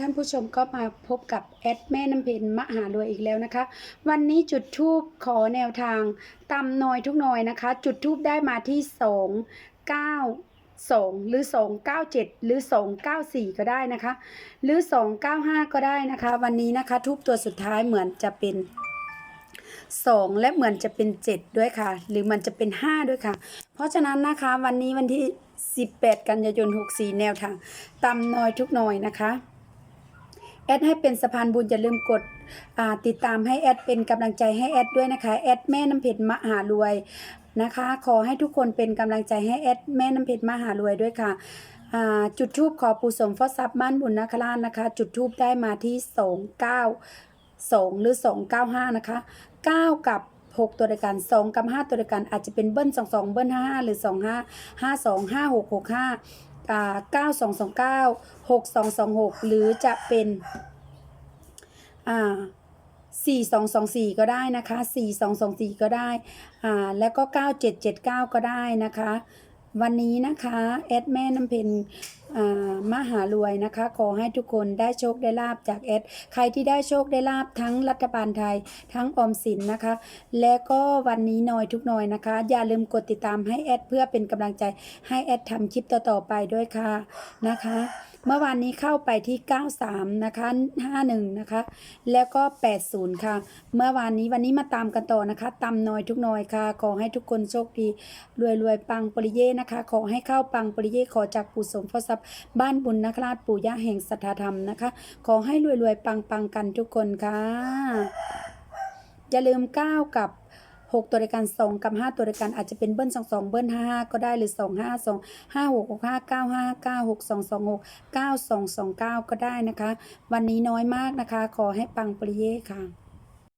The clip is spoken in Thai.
ท่านผู้ชมก็มาพบกับแอดแม่น้ำเพนมหารวยอีกแล้วนะคะ วันนี้จุดทูบขอแนวทางตำนอยทุกนอยนะคะ จุดทูบได้มาที่สองเก้าสองหรือสองเก้าเจ็ดหรือสองเก้าสี่ก็ได้นะคะ หรือสองเก้าห้าก็ได้นะคะ วันนี้นะคะทูบตัวสุดท้ายเหมือนจะเป็นสองและเหมือนจะเป็นเจ็ดด้วยค่ะ หรือมันจะเป็นห้าด้วยค่ะ เพราะฉะนั้นนะคะวันนี้วันที่ 18 กันยายน 64 แนวทางตำน้อยทุกหน่อยนะคะ แอดให้เป็นสะพานบุญอย่าลืมกดติดตามให้แอดเป็นกำลังใจให้แอดด้วยนะคะแอดแม่น้ำเพชรมหารวยนะคะ ขอให้ทุกคนเป็นกำลังใจให้แอดแม่น้ำเพชรมหารวยด้วยค่ะจุดทูบขอปู่สมฟอซับบ้านบุญนาคราชนะคะ จุดทูบได้มาที่ 29 2 หรือ 295 นะคะ 9 กับ 6 ตัวเดียกัน 2 กับ 5 ตัวเดียกันอาจจะเป็นเบิ้ล 2 2 เบิ้ล 55 หรือ 25 52 56 65อ่า 9229 6226 หรือจะเป็นอ่า4224 ก็ได้นะคะ 4224 ก็ได้ อ่า แล้วก็ 9779 ก็ได้นะคะ วันนี้นะคะ แอดแม่น้ำเพนอ่ามหารวยนะคะ ขอให้ทุกคนได้โชคได้ลาบจากแอด ใครที่ได้โชคได้ลาบทั้งรัฐบาลไทย ทั้งออมสินนะคะ และก็วันนี้หน่อยทุกหน่อยนะคะ อย่าลืมกดติดตามให้แอดเพื่อเป็นกำลังใจให้แอดทำคลิปต่อๆไปด้วยค่ะนะคะ เมื่อวานนี้เข้าไปที่ 93 นะคะ 51 นะคะ แล้วก็ 80 ค่ะ เมื่อวานนี้วันนี้มาตามกันต่อนะคะตำน้อยทุกน้อยค่ะ ขอให้ทุกคนโชคดีรวยรวยปังปริเย่นะคะ ขอให้เข้าปังปริเย่ขอจากปู่สมพระทรับ้านบุญนคราชปู่ย่าแห่งสัทธธรรมนะคะ ขอให้รวยรวยปังปังกันทุกคนค่ะ อย่าลืม9กับ6ตัวเดียกัน2กับ5ตัวเดียกันอาจจะเป็นเบิ้ล2 2เบิ้ล55ก็ได้หรือ2 5 2 5 6 6 5 9 5 9 6 2 2 6 9 2 2 9ก็ได้นะคะ วันนี้น้อยมากนะคะ ขอให้ปังปริเย่ค่ะ